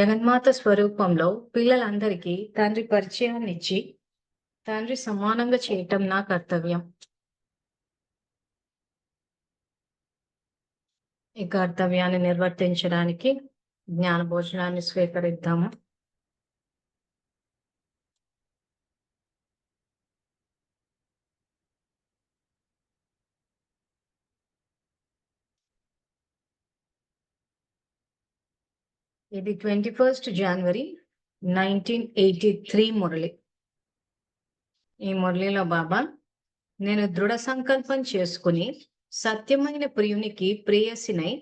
జగన్మాత స్వరూపంలో పిల్లలందరికీ తండ్రి పరిచయాన్నిచ్చి తండ్రి సమానంగా చేయటం నా కర్తవ్యం. ఈ కర్తవ్యాన్ని నిర్వర్తించడానికి జ్ఞాన భోజనాన్ని స్వీకరిద్దాము. ఇది twenty first January nineteen eighty three Murli. ఈ మురళిలో బాబా నేను దృఢ సంకల్పం చేసుకుని సత్యమైన ప్రియునికి ప్రేయసినై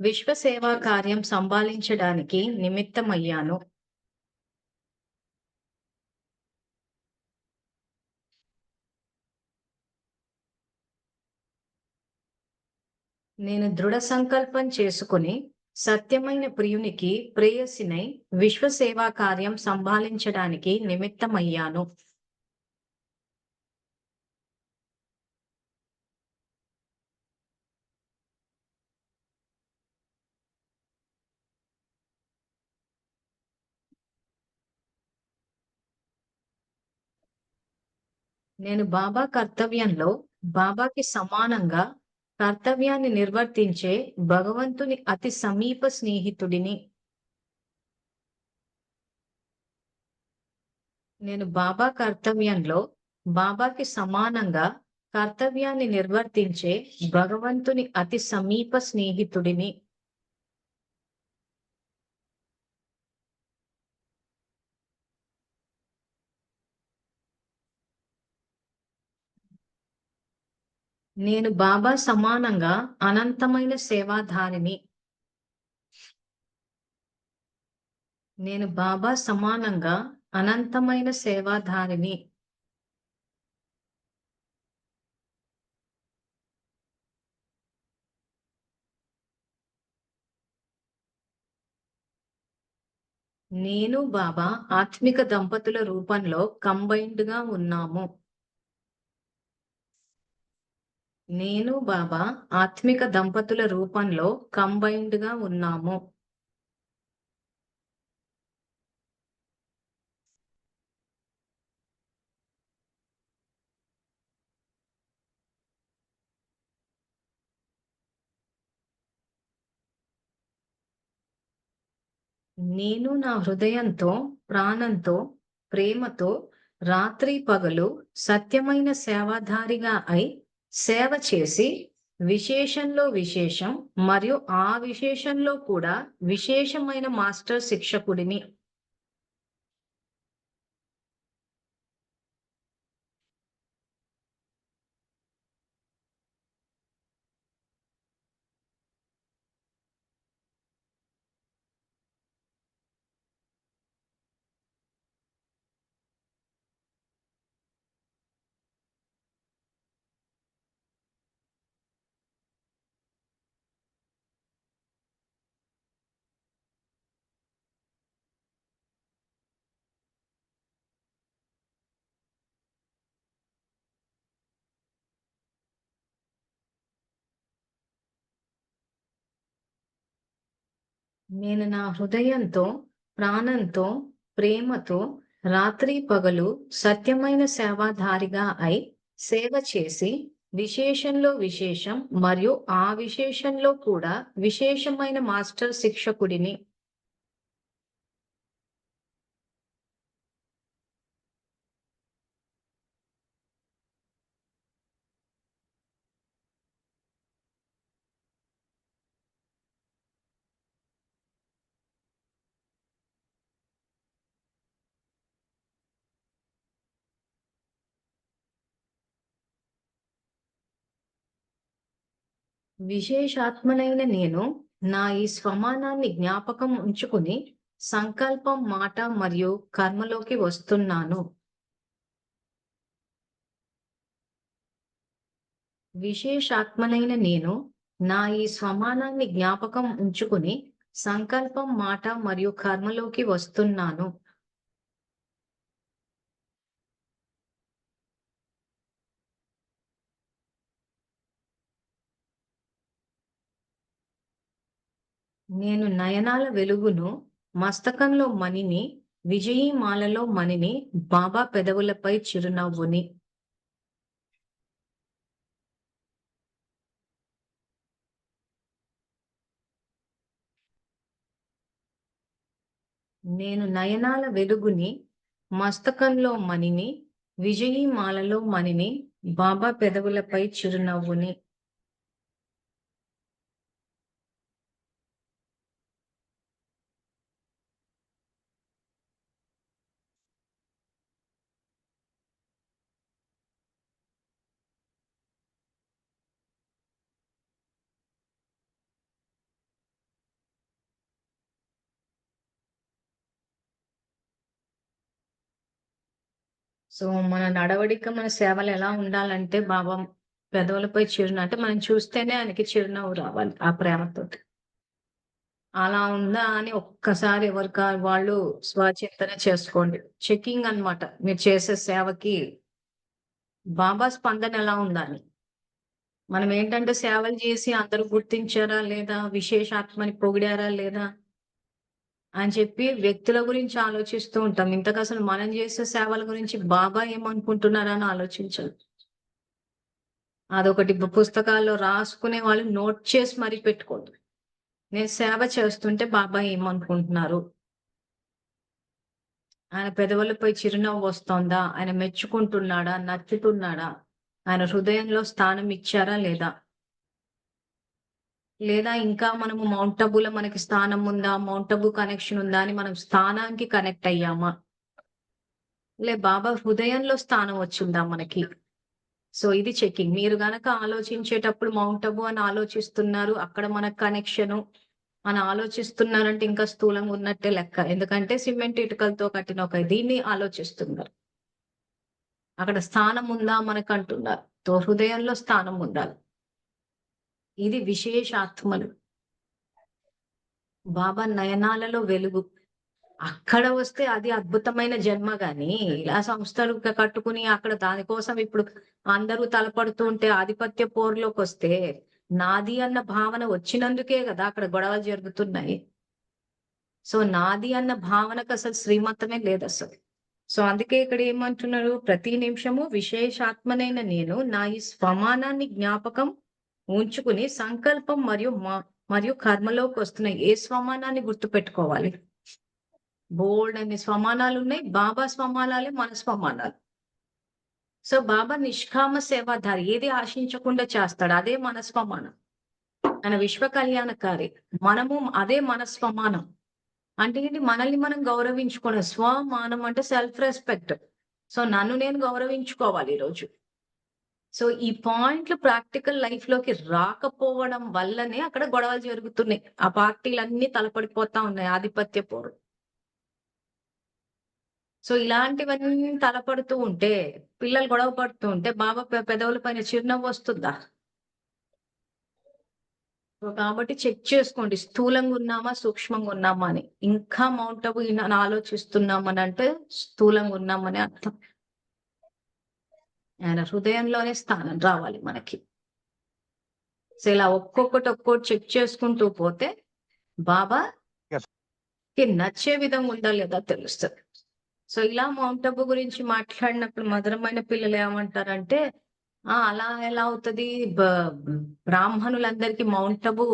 విశ్వసేవా కార్యం సంభాళించడానికి నిమిత్తమయ్యాను. నేను దృఢ సంకల్పం చేసుకుని సత్యమైన ప్రియునికి ప్రేయసినై విశ్వ సేవా కార్యం సంభాళించడానికి నిమిత్తమయ్యాను. నేను బాబా కర్తవ్యంలో బాబాకి సమానంగా కర్తవ్యాన్ని నిర్వర్తించే భగవంతుని అతి సమీప స్నేహితుడిని నేను బాబా కర్తవ్యంలో బాబాకి సమానంగా కర్తవ్యాన్ని నిర్వర్తించే భగవంతుని అతి సమీప స్నేహితుడిని నేను బాబా సమానంగా అనంతమైన సేవాధారిని. నేను బాబా సమానంగా అనంతమైన సేవాధారిని. నేను బాబా ఆత్మిక దంపతుల రూపంలో కంబైన్డ్గా ఉన్నాము. నేను బాబా ఆత్మిక దంపతుల రూపంలో కంబైన్డ్గా ఉన్నాము. నేను నా హృదయంతో ప్రాణంతో ప్రేమతో రాత్రి పగలు సత్యమైన సేవాధారిగా అయి సేవ చేసి విశేషంలో విశేషం మరియు ఆ విశేషంలో కూడా విశేషమైన మాస్టర్ శిక్షకుడిని నేను నా హృదయంతో ప్రాణంతో ప్రేమతో రాత్రి పగలు సత్యమైన సేవాధారిగా అయి సేవ చేసి విశేషంలో విశేషం మరియు ఆ విశేషంలో కూడా విశేషమైన మాస్టర్ శిక్షకుడిని విశేషాత్మనైన నేను నా ఈ స్వమానాన్ని జ్ఞాపకం ఉంచుకుని సంకల్పం మాట మరియు కర్మలోకి వస్తున్నాను. విశేషాత్మనైన నేను నా ఈ స్వమానాన్ని జ్ఞాపకం ఉంచుకుని సంకల్పం మాట మరియు కర్మలోకి వస్తున్నాను. నేను నయనాల వెలుగును మస్తకంలో మణిని విజయీమాలలో మణిని బాబా పెదవులపై చిరునవ్వుని. నేను నయనాల వెలుగుని మస్తకంలో మణిని విజయీమాలలో మణిని బాబా పెదవులపై చిరునవ్వుని. సో మన నడవడిక మన సేవలు ఎలా ఉండాలంటే బాబా పెదవులపై చిరున అంటే మనం చూస్తేనే ఆయనకి చిరునవ్వు రావాలి ఆ ప్రేమతో అలా ఉందా అని ఒక్కసారి ఎవరికి వాళ్ళు స్వచింతన చేసుకోండి. చెకింగ్ అన్నమాట. మీరు చేసే సేవకి బాబా స్పందన ఎలా ఉందని మనం ఏంటంటే సేవలు చేసి అందరూ గుర్తించారా లేదా? విశేషాత్మని పొగిడారా లేదా? అని చెప్పి వ్యక్తుల గురించి ఆలోచిస్తూ ఉంటాం. ఇంతకు అసలు మనం చేసే సేవల గురించి బాబా ఏమనుకుంటున్నారని ఆలోచించాలి అదొకటి పుస్తకాల్లో రాసుకునే వాళ్ళు నోట్ చేసి మరీ పెట్టుకోండి నేను సేవ చేస్తుంటే బాబా ఏమనుకుంటున్నారు? ఆయన పెదవులపై చిరునవ్వు వస్తోందా? ఆయన మెచ్చుకుంటున్నాడా? నచ్చుతున్నాడా? ఆయన హృదయంలో స్థానం ఇచ్చారా లేదా? లేదా ఇంకా మనము మౌంట్ అబులో మనకి స్థానం ఉందా? మౌంట్ అబు కనెక్షన్ ఉందా అని మనం స్థానానికి కనెక్ట్ అయ్యామా? లే బాబా హృదయంలో స్థానం వచ్చిందా మనకి? సో ఇది చెకింగ్ మీరు గనక ఆలోచించేటప్పుడు మౌంట్ అబు అని ఆలోచిస్తున్నారు అక్కడ మన కనెక్షన్ అని ఆలోచిస్తున్నారంటే ఇంకా స్థూలంగా ఉన్నట్టే లెక్క. ఎందుకంటే సిమెంట్ ఇటుకలతో కట్టిన ఒక దీన్ని ఆలోచిస్తున్నారు. అక్కడ స్థానం ఉందా మనకు అంటున్నారు. తో హృదయంలో స్థానం ఉండాలి. ఇది విశేషాత్మలు బాబా నయనాలలో వెలుగు. అక్కడ వస్తే అది అద్భుతమైన జన్మ గాని ఇలా సంస్థలు కట్టుకుని అక్కడ దానికోసం ఇప్పుడు అందరూ తలపడుతూ ఉంటే ఆధిపత్య పోరులోకి వస్తే నాది అన్న భావన వచ్చినందుకే కదా అక్కడ గొడవలు జరుగుతున్నాయి. సో నాది అన్న భావనకు అసలు శ్రీమతమే లేదు అసలు. సో అందుకే ఇక్కడ ఏమంటున్నారు ప్రతి నిమిషము విశేషాత్మనైన నేను నా ఈ స్వమానాన్ని జ్ఞాపకం ఉంచుకుని సంకల్పం మరియు మ- మరియు కర్మలోకి వస్తున్న ఏ స్వమానాన్ని గుర్తుపెట్టుకోవాలి? బోల్డ్ అనే స్వమానాలు ఉన్నాయి బాబా స్వమానాలే మన స్వమానాలు. సో బాబా నిష్కామ సేవాధారి ఏది ఆశించకుండా చేస్తాడు అదే మన స్వమానం. ఆయన విశ్వ కళ్యాణకారి మనము అదే మన స్వమానం. అంటే ఏంటి? మనల్ని మనం గౌరవించుకోవడం స్వమానం అంటే సెల్ఫ్ రెస్పెక్ట్ సో నన్ను నేను గౌరవించుకోవాలి ఈరోజు. సో ఈ పాయింట్లు ప్రాక్టికల్ లైఫ్లోకి రాకపోవడం వల్లనే అక్కడ గొడవలు జరుగుతున్నాయి. ఆ పార్టీలన్నీ తలపడిపోతా ఉన్నాయి. ఆధిపత్య పోరు. సో ఇలాంటివన్నీ తలపడుతూ ఉంటే పిల్లలు గొడవ పడుతూ ఉంటే బాబా పెదవుల పైన చిరునవ్వు వస్తుందా? కాబట్టి చెక్ చేసుకోండి. స్థూలంగా ఉన్నామా సూక్ష్మంగా ఉన్నామా అని. ఇంకా మౌంట్ అబు అని ఆలోచిస్తున్నామని అంటే స్థూలంగా ఉన్నామని అర్థం. ఆయన హృదయంలోనే స్థానం రావాలి మనకి. సో ఇలా ఒక్కొక్కటి ఒక్కొక్కటి చెక్ చేసుకుంటూ పోతే బాబా నచ్చే విధంగా ఉందా లేదా తెలుస్తుంది. సో ఇలా మౌంట్ అబు గురించి మాట్లాడినప్పుడు మధురమైన పిల్లలు ఏమంటారంటే ఆ అలా ఎలా అవుతుంది? బ్రాహ్మణులందరికీ మౌంట్ అబు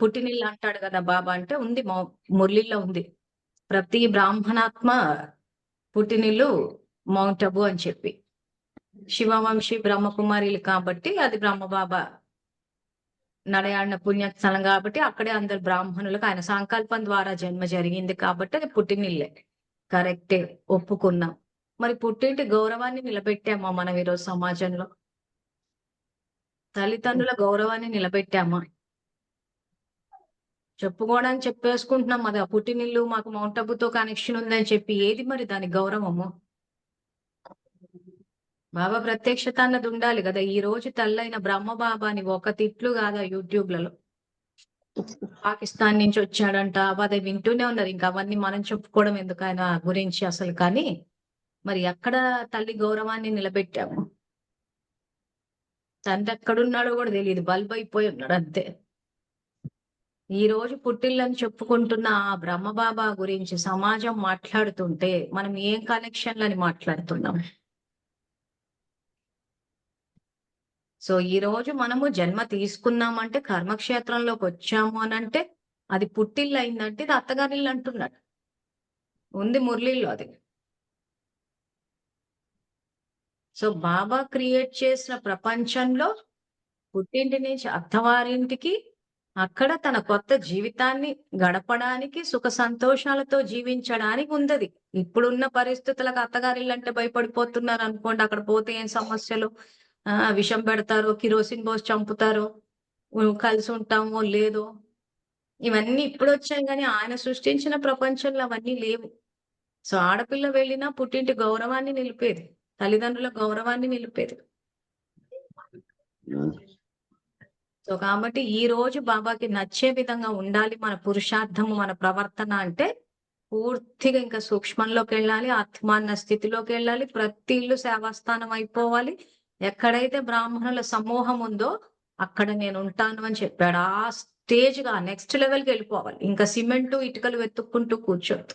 పుట్టినిల్లు అంటాడు కదా బాబా అంటే ఉంది మౌ మురళిలో ఉంది. ప్రతి బ్రాహ్మణాత్మ పుట్టినిల్లు మౌంట్ అబు అని చెప్పి. శివవంశీ బ్రహ్మకుమారిలు కాబట్టి అది బ్రహ్మబాబా నడయాడిన పుణ్యస్థలం కాబట్టి అక్కడే అందరు బ్రాహ్మణులకు ఆయన సంకల్పం ద్వారా జన్మ జరిగింది కాబట్టి అది పుట్టినిల్లే. కరెక్టే ఒప్పుకున్నాం. మరి పుట్టింటి గౌరవాన్ని నిలబెట్టామా మనం ఈరోజు సమాజంలో? తల్లిదండ్రుల గౌరవాన్ని నిలబెట్టామా? చెప్పుకోవడానికి చెప్పేసుకుంటున్నాం. అది ఆ పుట్టినిల్లు మాకు మౌంట్ అబుతో కనెక్షన్ ఉందని చెప్పి ఏది మరి దాని గౌరవము? బాబా ప్రత్యక్షత అన్నది ఉండాలి కదా. ఈ రోజు తల్లైన బ్రహ్మ బాబాని ఒక తిట్లు కాదా యూట్యూబ్లలో? పాకిస్తాన్ నుంచి వచ్చాడంట. అదే వింటూనే ఉన్నారు. ఇంకా అవన్నీ మనం చెప్పుకోవడం ఎందుకు ఆయన గురించి అసలు? కానీ మరి ఎక్కడ తల్లి గౌరవాన్ని నిలబెట్టాము? తండ్రి ఎక్కడున్నాడో కూడా తెలియదు. బల్బ్ అయిపోయి ఉన్నాడు అంతే. ఈ రోజు పుట్టిల్లని చెప్పుకుంటున్న ఆ బ్రహ్మబాబా గురించి సమాజం మాట్లాడుతుంటే మనం ఏం కనెక్షన్లని మాట్లాడుతున్నాం? సో ఈ రోజు మనము జన్మ తీసుకున్నామంటే కర్మక్షేత్రంలోకి వచ్చాము అని అంటే అది పుట్టిల్లు అయిందంటే ఇది అత్తగారిల్లు అంటున్నాడు. ఉంది మురళిలో అది. సో బాబా క్రియేట్ చేసిన ప్రపంచంలో పుట్టింటి నుంచి అత్తవారింటికి అక్కడ తన కొత్త జీవితాన్ని గడపడానికి సుఖ సంతోషాలతో జీవించడానికి ఉందది. ఇప్పుడున్న పరిస్థితులకు అత్తగారిల్లు అంటే భయపడిపోతున్నారు అనుకోండి అక్కడ పోతే ఏం సమస్యలు? విషం పెడతారో కిరోసిన్ పోసి చంపుతారో కలిసి ఉంటామో లేదో. ఇవన్నీ ఇప్పుడు వచ్చాయి కానీ ఆయన సృష్టించిన ప్రపంచంలో అవన్నీ లేవు. సో ఆడపిల్ల వెళ్ళినా పుట్టింటి గౌరవాన్ని నిలిపేది తల్లిదండ్రుల గౌరవాన్ని నిలిపేది. సో కాబట్టి ఈ రోజు బాబాకి నచ్చే విధంగా ఉండాలి మన పురుషార్థము మన ప్రవర్తన అంటే పూర్తిగా ఇంకా సూక్ష్మంలోకి వెళ్ళాలి ఆత్మాన్న స్థితిలోకి వెళ్ళాలి ప్రతి ఇల్లు సేవాస్థానం అయిపోవాలి ఎక్కడైతే బ్రాహ్మణుల సమూహం ఉందో అక్కడ నేను ఉంటాను అని చెప్పాడు. ఆ స్టేజ్గా నెక్స్ట్ లెవెల్కి వెళ్ళిపోవాలి. ఇంకా సిమెంట్ ఇటుకలు వెతుక్కుంటూ కూర్చోద్దు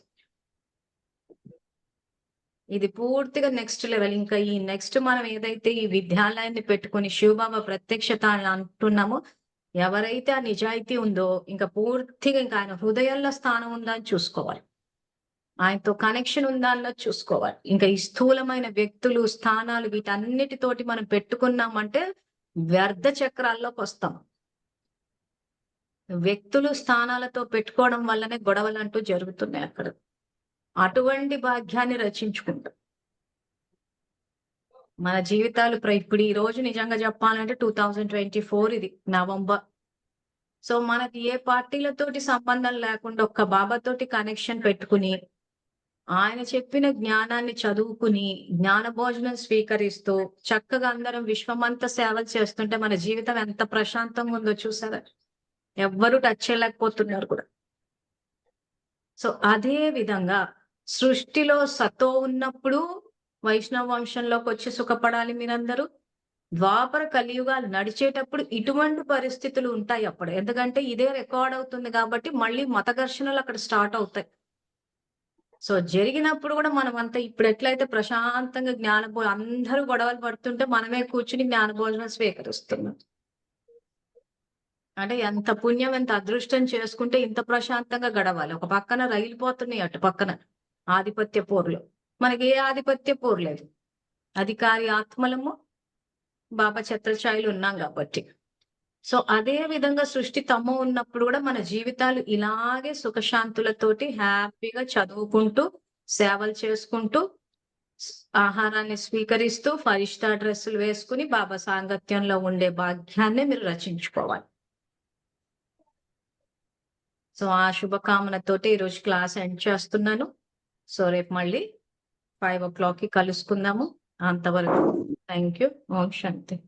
ఇది పూర్తిగా నెక్స్ట్ లెవెల్ ఇంకా ఈ నెక్స్ట్ మనం ఏదైతే ఈ విద్యాలయాన్ని పెట్టుకుని శివబాబా ప్రత్యక్షత అని అంటున్నామో ఎవరైతే ఆ నిజాయితీ ఉందో ఇంకా పూర్తిగా ఇంకా ఆయన హృదయంలో స్థానం ఉందా అని చూసుకోవాలి. ఆయనతో కనెక్షన్ ఉందా అన్న చూసుకోవాలి. ఇంకా ఈ స్థూలమైన వ్యక్తులు స్థానాలు వీటన్నిటితోటి మనం పెట్టుకున్నామంటే వ్యర్థ చక్రాల్లోకి వస్తాం. వ్యక్తులు స్థానాలతో పెట్టుకోవడం వల్లనే గొడవలు అంటూ జరుగుతున్నాయి అక్కడ. అటువంటి భాగ్యాన్ని రచించుకుంటాం. మన జీవితాలు ఇప్పుడు ఈ రోజు నిజంగా చెప్పాలంటే టూ థౌజండ్ ట్వంటీ ఫోర్ ఇది నవంబర్. సో మనకి ఏ పార్టీలతోటి సంబంధం లేకుండా ఒక్క బాబాతోటి కనెక్షన్ పెట్టుకుని ఆయన చెప్పిన జ్ఞానాన్ని చదువుకుని జ్ఞాన భోజనం స్వీకరిస్తూ చక్కగా అందరం విశ్వమంతా సేవలు చేస్తుంటే మన జీవితం ఎంత ప్రశాంతంగా ఉందో చూసారా? ఎవ్వరు టచ్ చేయలేకపోతున్నారు కూడా. సో అదే విధంగా సృష్టిలో సతో ఉన్నప్పుడు వైష్ణవ వంశంలోకి వచ్చి సుఖపడాలి మీరందరూ. ద్వాపర కలియుగాలు నడిచేటప్పుడు ఇటువంటి పరిస్థితులు ఉంటాయి అప్పుడు. ఎందుకంటే ఇదే రికార్డ్ అవుతుంది కాబట్టి మళ్ళీ మత ఘర్షణలు అక్కడ స్టార్ట్ అవుతాయి. సో జరిగినప్పుడు కూడా మనం అంతా ఇప్పుడు ఎట్లయితే ప్రశాంతంగా జ్ఞానభో అందరూ గొడవలు పడుతుంటే మనమే కూర్చుని జ్ఞానభోజనం స్వీకరిస్తున్నాం. అంటే ఎంత పుణ్యం ఎంత అదృష్టం చేసుకుంటే ఇంత ప్రశాంతంగా గడవాలి. ఒక పక్కన రైలు పోతున్నాయి అటు పక్కన ఆధిపత్య పోర్లు. మనకి ఏ ఆధిపత్య పోర్లేదు అధికారి ఆత్మలము బాబా ఛత్రఛాయలు ఉన్నాం కాబట్టి. సో అదే విధంగా సృష్టి తమ్ము ఉన్నప్పుడు కూడా మన జీవితాలు ఇలాగే సుఖశాంతులతోటి హ్యాపీగా చదువుకుంటూ సేవలు చేసుకుంటూ ఆహారాన్ని స్వీకరిస్తూ ఫైవ్ స్టార్ డ్రెస్సులు వేసుకుని బాబా సాంగత్యంలో ఉండే భాగ్యాన్ని మీరు రచించుకోవాలి. సో ఆ శుభకామనతోటి ఈరోజు క్లాస్ ఎండ్ చేస్తున్నాను. సో రేపు మళ్ళీ ఫైవ్ ఓ క్లాక్కి కలుసుకుందాము. అంతవరకు థ్యాంక్ యూ. Om Shanti.